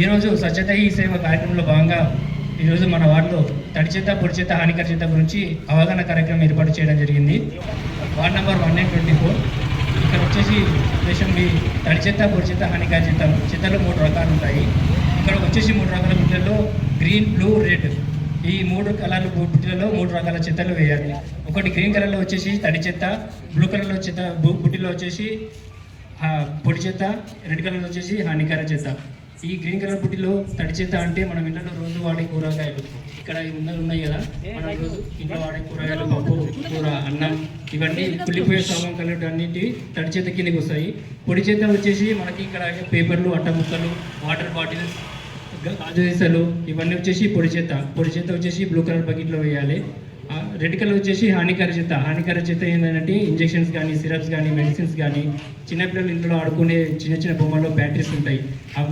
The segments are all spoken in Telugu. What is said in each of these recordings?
ఈరోజు స్వచ్ఛత ఈ సేవ కార్యక్రమంలో భాగంగా ఈరోజు మన వార్డులో తడి చెత్త పొడి చెత్త హానికర చెత్త గురించి అవగాహన కార్యక్రమం ఏర్పాటు చేయడం జరిగింది. Ward number one nine twenty four. ఇక్కడ వచ్చేసి దేశం మీ తడి చెత్త పొడి చెత్త హానికర చెత్త చెత్తలు మూడు రకాలు ఉంటాయి. ఇక్కడ వచ్చేసి మూడు రకాల బుట్టలలో గ్రీన్ బ్లూ రెడ్ ఈ మూడు కలర్ బుట్టిలలో మూడు రకాల చెత్తలు వేయాలి. ఒకటి గ్రీన్ కలర్లో వచ్చేసి తడి చెత్త బ్లూ కలర్లో చెత్త బుట్టిలో వచ్చేసి పొడి చెత్త రెడ్ కలర్లో వచ్చేసి హానికర చెత్త. ఈ గ్రీన్ కలర్ బుట్టిలో తడి చెత్త అంటే మనం ఇళ్ళలో రోజు వాడే కూరగాయలు. ఇక్కడ ఈ ముందర ఉన్నాయి కదా మనం రోజు ఇంట్లో వాడే కూరగాయలు పప్పు కూర అన్నం ఇవన్నీ కుళ్ళిపోయే సామాన్ కలిగి అన్నింటి తడి చెత్త కిందకి వస్తాయి. పొడి చెత్త వచ్చేసి మనకి ఇక్కడ పేపర్లు అట్ట ముక్కలు వాటర్ బాటిల్స్ గాజు ఇవన్నీ వచ్చేసి పొడి చెత్త. పొడి చెత్త వచ్చేసి బ్లూ కలర్ బకెట్లో వేయాలి. రెడ్ కలర్ వచ్చేసి హానికర చెత్త హానికర చెత్త ఏంటంటే ఇంజెక్షన్స్ కానీ సిరప్స్ కానీ మెడిసిన్స్ కానీ చిన్నపిల్లలు ఇంట్లో ఆడుకునే చిన్న చిన్న బొమ్మల్లో బ్యాటరీస్ ఉంటాయి.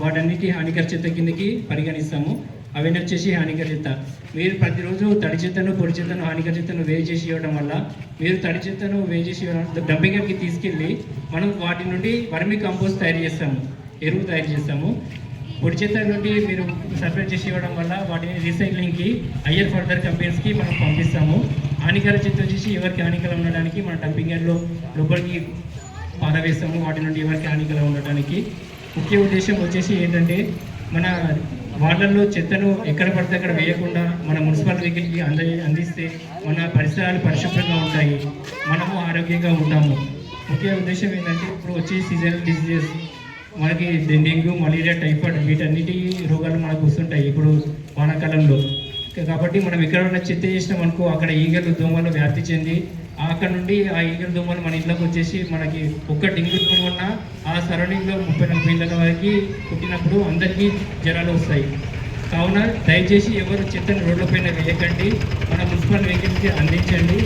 వాటన్నిటి హానికర చెత్త కిందకి పరిగణిస్తాము. అవన్నీ వచ్చేసి హానికర చెత్త మీరు ప్రతిరోజు తడి చెత్తను పొడి చెత్తను హానికర చెత్తను వే చేసి ఇవ్వడం వల్ల మీరు తడి చెత్తను వే చేసి ఇవ్వడం డంపింగ్ యార్డ్కి తీసుకెళ్ళి మనం వాటి నుండి వర్మి కంపోస్ట్ తయారు చేస్తాము. ఎరువు తయారు చేస్తాము. పొడి చెత్త నుండి మీరు సపరేట్ చేసి ఇవ్వడం వల్ల వాటిని రీసైక్లింగ్కి హయ్యర్ ఫర్దర్ కంపెనీస్కి మనం పంపిస్తాము. హానికర చెత్త వచ్చేసి ఎవరికి హానికరం ఉండడానికి మన డంపింగ్ యార్డ్లో లోపలికి పారవేస్తాము వాటి నుండి ఎవరికి హానికరం ఉండడానికి. ముఖ్య ఉద్దేశం వచ్చేసి ఏంటంటే మన వాళ్ళల్లో చెత్తను ఎక్కడ పడితే అక్కడ వేయకుండా మన మున్సిపల్ వెహికల్కి అంద అందిస్తే మన పరిసరాలు పరిశుభ్రంగా ఉంటాయి. మనము ఆరోగ్యంగా ఉంటాము. ముఖ్య ఉద్దేశం ఏంటంటే ఇప్పుడు వచ్చే సీజనల్ డిసీజెస్ మనకి డెంగ్యూ మలేరియా టైఫాయిడ్ వీటన్నిటి రోగాలు మనకు వస్తుంటాయి ఇప్పుడు వానాకాలంలో. కాబట్టి మనం ఎక్కడైనా ఉన్న చెత్త చేసినాం అనుకో అక్కడ ఈగలు దోమలు వ్యాప్తి చెంది అక్కడ నుండి ఆ ఈగల దోమలు మన ఇంట్లోకి వచ్చేసి మనకి ఒక్క డెంగ్యూ దోమ ఉన్న ఆ సరౌండింగ్లో ముప్పై నలభై ఇళ్ళ వరకు పుట్టినప్పుడు అందరికీ జ్వరాలు వస్తాయి. కావున దయచేసి ఎవరు చెత్తను రోడ్లపైన వేయకండి మన మున్సిపల్ వెహికల్స్కి అందించండి.